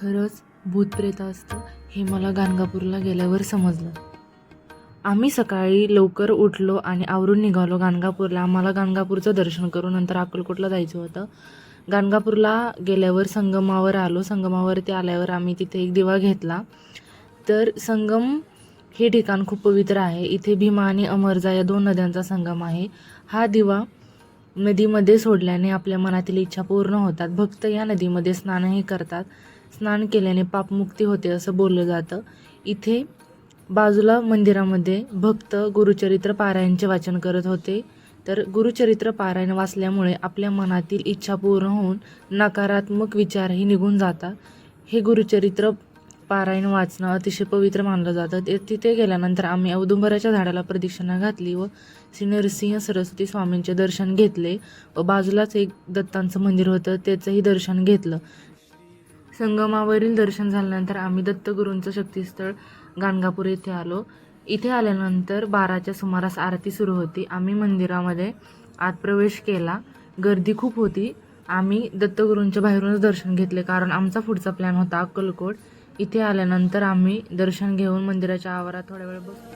खरंच भूतप्रेत असतं हे मला गाणगापूरला गेल्यावर समजलं. आम्ही सकाळी लवकर उठलो आणि आवरून निघालो गाणगापूरला. आम्हाला गाणगापूरचं दर्शन करून नंतर अक्कलकोटला जायचं होतं. गाणगापूरला गेल्यावर संगमावर आलो. संगमावरती आल्यावर आम्ही तिथे एक दिवा घेतला. तर संगम हे ठिकाण खूप पवित्र आहे. इथे भीमा आणि अमरजा या दोन नद्यांचा संगम आहे. हा दिवा नदीमध्ये सोडल्याने आपल्या मनातील इच्छा पूर्ण होतात. भक्त या नदीमध्ये स्नानही करतात. स्नान केल्याने पापमुक्ती होते असं बोललं जातं. इथे बाजूला मंदिरामध्ये भक्त गुरुचरित्र पारायणचे वाचन करत होते. तर गुरुचरित्र पारायण वाचल्यामुळे आपल्या मनातील इच्छा पूर्ण होऊन नकारात्मक विचारही निघून जातात. हे गुरुचरित्र पारायण वाचणं अतिशय पवित्र मानलं जातं. ते तिथे गेल्यानंतर आम्ही औदुंबराच्या झाडाला प्रदक्षिणा घातली व श्री नरसिंह सरस्वती स्वामींचे दर्शन घेतले व बाजूलाच एक दत्तांचं मंदिर होतं. त्याचंही दर्शन घेतलं. संगमावरील दर्शन झाल्यानंतर आम्ही दत्तगुरूंचं शक्तीस्थळ गाणगापूर येथे आलो. इथे आल्यानंतर बाराच्या सुमारास आरती सुरू होती. आम्ही मंदिरामध्ये आत प्रवेश केला. गर्दी खूप होती. आम्ही दत्तगुरूंच्या बाहेरूनच दर्शन घेतले कारण आमचा पुढचा प्लॅन होता अक्कलकोट. इथे आल्यानंतर आम्ही दर्शन घेऊन मंदिराच्या आवारात थोड्या वेळ बसलो.